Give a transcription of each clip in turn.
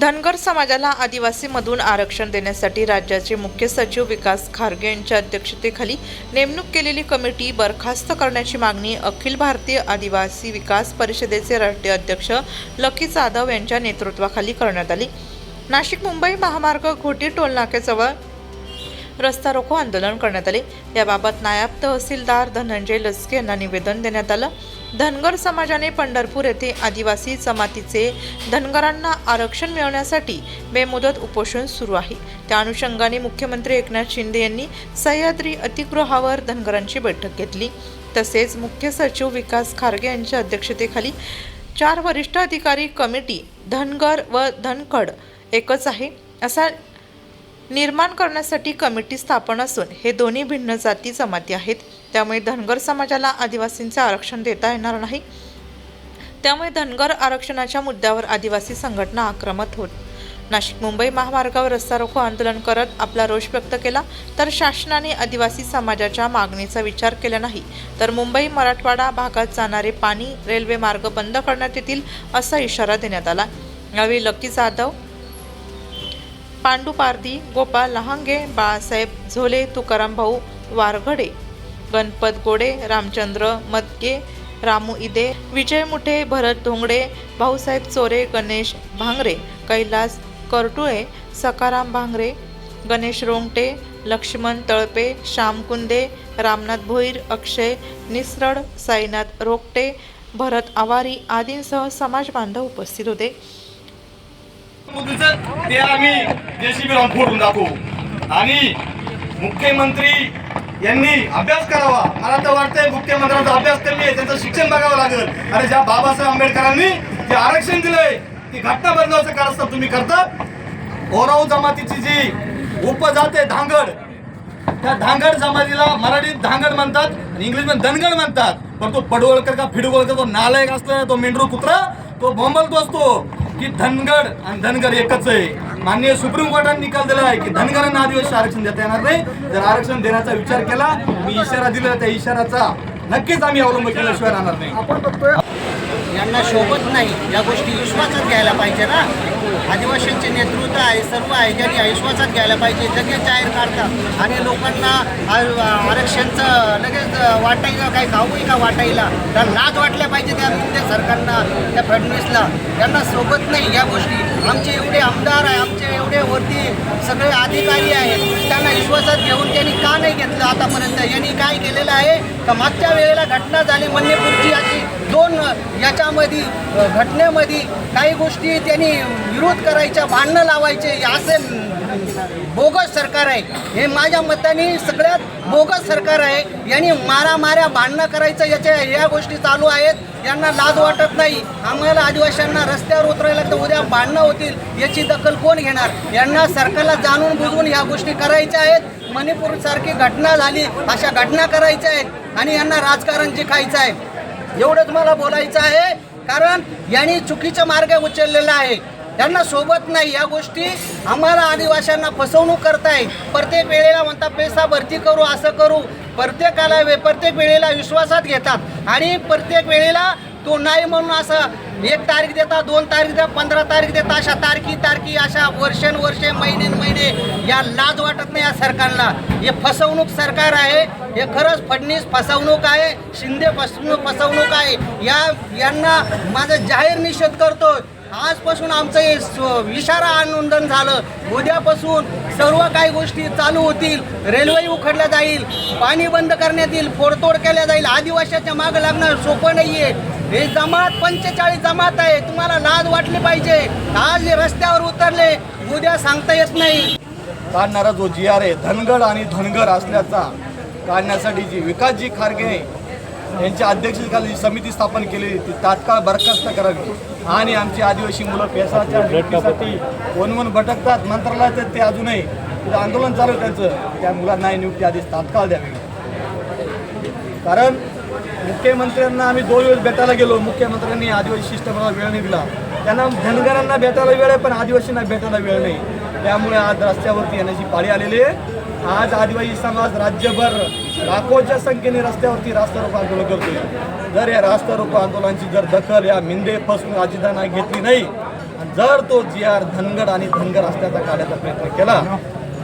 धनगर समाजाला आदिवासीमधून आरक्षण देण्यासाठी राज्याचे मुख्य सचिव विकास खारगे यांच्या अध्यक्षतेखाली नेमणूक केलेली कमिटी बरखास्त करण्याची मागणी अखिल भारतीय आदिवासी विकास परिषदेचे राष्ट्रीय अध्यक्ष लकी जाधव यांच्या नेतृत्वाखाली करण्यात आली. नाशिक मुंबई महामार्ग घोटी टोलनाक्याजवळ रस्ता रोको आंदोलन करण्यात आले. याबाबत नायब तहसीलदार धनंजय लसके यांना निवेदन देण्यात आलं. धनगर समाजाने पंढरपूर येथे आदिवासी जमातीचे धनगरांना आरक्षण मिळवण्यासाठी बेमुदत उपोषण सुरू आहे. त्या अनुषंगाने मुख्यमंत्री एकनाथ शिंदे यांनी सह्याद्री अतिगृहावर धनगरांची बैठक घेतली. तसेच मुख्य सचिव विकास खारगे यांच्या अध्यक्षतेखाली चार वरिष्ठ अधिकारी कमिटी धनगर व धनखड एकच आहे. असा निर्माण करण्यासाठी कमिटी स्थापन असून हे दोन्ही भिन्न जाती जमाती आहेत. त्यामुळे धनगर समाजाला आदिवासींचे आरक्षण देता येणार नाही. त्यामुळे धनगर आरक्षणाच्या मुद्द्यावर आदिवासी संघटना आक्रमक होत. नाशिक मुंबई महामार्गावर रस्ता रोको आंदोलन करत आपला रोष व्यक्त केला तर शासनाने आदिवासी समाजाच्या मागणीचा विचार केला नाही तर मुंबई मराठवाडा भागात जाणारे पाणी रेल्वे मार्ग बंद करण्यात येतील असा इशारा देण्यात आला. यावेळी लकी जाधव पांडू पारधी गोपाळ लहांगे बाळासाहेब झोले तुकाराम भाऊ वारघडे गणपत गोडे रामचंद्र मदके रामू इदे विजय मुठे भरत धोंगडे भाऊसाहेब चोरे गणेश भांगरे कैलास करटुळे सकाराम भांगरे गणेश रोंगटे लक्ष्मण तळपे श्याम कुंदे रामनाथ भोईर अक्षय निसरड साईनाथ रोकटे भरत आवारी आदींसह समाज बांधव उपस्थित होते. ते आम्ही जेसीबी लावून फोडून दाखवू. आणि मुख्यमंत्री यांनी अभ्यास करावा. मला तर वाटतंय मुख्यमंत्र्यांचा अभ्यास कमी आहे त्यांचं शिक्षण बघावं लागेल. अरे ज्या बाबासाहेब आंबेडकरांनी जे आरक्षण दिलंय ती घटना बदलावचं कारस्थान तुम्ही करता. ओराव जमातीची जी उपजात आहे धांगड त्या धांगड जमातीला मराठीत धांगड म्हणतात आणि इंग्लिशमध्ये धनगड म्हणतात. पण तो पडवळकर का फिडवळकर तो नालायक असला तो मेंढरू कुत्रा तो बोंबलतो असतो की धनगड आणि धनगर एकच आहे. माननीय सुप्रीम कोर्टाने निकाल दिला आहे की धनगरांना आदिवासी आरक्षण देता येणार नाही. जर आरक्षण देण्याचा विचार केला मी इशारा दिला त्या इशाराचा नक्कीच आम्ही अवलंब केल्याशिवाय राहणार नाही. यांना शोभत नाही. या गोष्टी विश्वासात घ्यायला पाहिजे ना. आदिवासींचे नेतृत्व आहे सर्व आहे. त्यांनी विश्वासात घ्यायला पाहिजे लगेच जाहीर काढतात आणि लोकांना आरक्षणचं लगेच वाटायला काही खाऊ का वाटायला तर लाज वाटल्या पाहिजे त्या त्या सरकारना त्या फडणवीसला. त्यांना सोबत नाही या गोष्टी. आमचे एवढे आमदार आहे आमचे एवढे वरती सगळे अधिकारी आहेत. त्यांना विश्वासात घेऊन त्यांनी का नाही घेतलं आतापर्यंत? यांनी काय केलेलं आहे? का मागच्या वेळेला घटना झाली मन्यपूरची अशी दोन याच्यामध्ये घटनेमध्ये काही गोष्टी त्यांनी विरोध करायच्या भांडणं लावायचे असे बोगस सरकार आहे. हे माझ्या मताने सगळ्यात बोगस सरकार आहे. यांनी मारामाऱ्या भांडणं करायचं याच्या या गोष्टी चालू आहेत. यांना लाज वाटत नाही. आम्हाला आदिवासींना रस्त्यावर उतरायला तर उद्या भांडणं होतील. याची दखल कोण घेणार? यांना सरकारला जाणून बुजवून ह्या गोष्टी करायच्या आहेत. मणिपूर सारखी घटना झाली अशा घटना करायच्या आहेत. आणि यांना राजकारण जिंकायचं आहे. एवढंच मला बोलायचं आहे. कारण यांनी चुकीचा मार्ग उचललेला आहे त्यांना सोबत नाही. या गोष्टी आम्हाला आदिवाशांना फसवणूक करताय प्रत्येक वेळेला म्हणता पैसा भरती करू असं करू. प्रत्येकाला प्रत्येक वेळेला विश्वासात घेतात. आणि प्रत्येक वेळेला तो नाही म्हणून असं एक तारीख देता दोन तारीख देता पंधरा तारीख देता अशा तारखी तारखी अशा वर्षानुवर्षे महिने महिने या लाज वाटत नाही या सरकारला. हे फसवणूक सरकार आहे हे खरंच फडणीस फसवणूक आहे शिंदे फसवणूक फसवणूक आहे. या यांना माझा जाहीर निषेध करतो आजपासून आमचं हे स- इशारा आंदोलन झालं. उद्यापासून सर्व काही गोष्टी चालू होतील. रेल्वे उखडल्या जाईल. पाणी बंद करण्यात येईल. फोडतोड केल्या जाईल. आदिवासीच्या मागं लागणं सोपं नाही आहे हे जमात पंचेचाळीस जमात आहे. तुम्हाला लाज वाटली पाहिजे. आज हे रस्त्यावर उतरले. उद्या सांगता येत नाही. काढणारा जो जी आर आहे धनगड आणि धनगर असल्याचा काढण्यासाठी जी विकासजी खारगे यांच्या अध्यक्षतेखाली जी समिती स्थापन केलेली ती तात्काळ बरखास्त करावी. आणि आमची आदिवासी मुलं पेसाच्या नियुक्तीसाठी वनवन भटकतात. मंत्रालयात ते अजूनही. तिथं आंदोलन चालू त्यांचं. त्या मुलांना नियुक्ती आधीच तात्काळ द्यावी. कारण मुख्यमंत्र्यांना आम्ही दोन वेळेस भेटायला गेलो. मुख्यमंत्र्यांनी आदिवासी शिष्टमंडळाला वेळ नाही दिला. त्यांना धनगरांना भेटायला वेळ आहे पण आदिवासींना भेटायला वेळ नाही. त्यामुळे आज रस्त्यावरती येण्याची पाळी आलेली आहे. आज आदिवासी समाज राज्यभर लाखोच्या संख्येने रस्त्यावरती रास्तारोको आंदोलन करतोय. जर या रास्तारोको आंदोलनाची जर दखल या मिंदे फसून अजितांना घेतली नाही जर तो जी आर धनगड आणि धनगर असल्याचा काढायचा प्रयत्न केला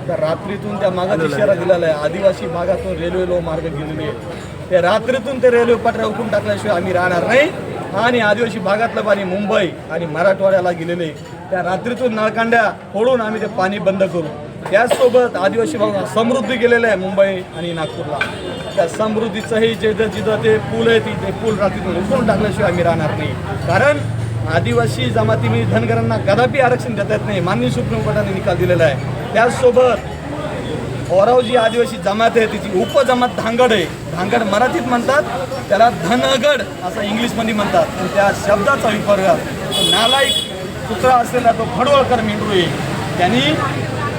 त्या रात्रीतून त्या मागाचा इशारा दिलेला आहे. आदिवासी भागातून रेल्वे लो मार्ग गेलेली आहे. त्या रात्रीतून ते रेल्वे पटऱ्या उकून टाकल्याशिवाय आम्ही राहणार नाही. आणि आदिवासी भागातलं पाणी मुंबई आणि मराठवाड्याला गेलेले त्या रात्रीतून नळकांड्या फोडून आम्ही ते पाणी बंद करू. त्याचसोबत आदिवासी भागात समृद्धी गेलेलं आहे मुंबई आणि नागपूरला. त्या समृद्धीचंही जिथं जिथं ते पूल आहे तिथे पूल रात्रीतून उठून टाकल्याशिवाय आम्ही राहणार नाही. कारण आदिवासी जमाती धनगरांना कदापि आरक्षण देता येत नाही. माननीय सुप्रीम कोर्टाने निकाल दिलेला आहे. त्याचसोबत ओराव जी आदिवासी जमात आहे तिची उपजमात धांगड आहे. धांगड मराठीत म्हणतात त्याला धनगड असं इंग्लिशमध्ये म्हणतात. पण त्या शब्दाचा विपर्यास नालायक कुत्रा असलेला तो खडवळकर मेंढरू आहे. त्यांनी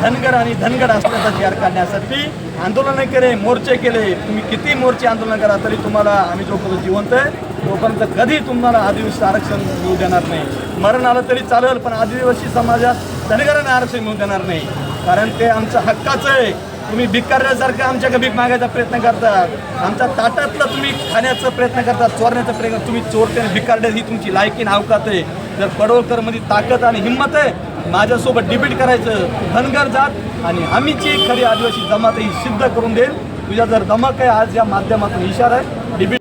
धनगर आणि धनगड असल्याचा जी करण्यासाठी काढण्यासाठी आंदोलनं केले मोर्चे केले. तुम्ही किती मोर्चे आंदोलन करा तरी तुम्हाला आम्ही जोपर्यंत जिवंत आहे तोपर्यंत कधी तुम्हाला आदिवासी आरक्षण मिळू देणार नाही. मरण आलं तरी चालेल पण आदिवासी समाजात धनगरांना आरक्षण मिळू देणार नाही. कारण ते आमचं हक्काचं आहे. तुम्ही भिकारल्यासारखं आमच्याकडे भीक मागायचा प्रयत्न करतात आमच्या ताटातलं तुम्ही खाण्याचा प्रयत्न करतात चोरण्याचा प्रयत्न तुम्ही चोरते आणि भिकारडे ही तुमची लायकी नावकात आहे. जर पडवळकरमध्ये ताकद आणि हिंमत आहे माझ्यासोबत डिबेट करायचं धनगर जात आणि आम्हीची खरी आदिवासी जमात ही सिद्ध करून देईल. तुझ्या जर धमक आहे आज या माध्यमातून इशारा आहे. डिबेट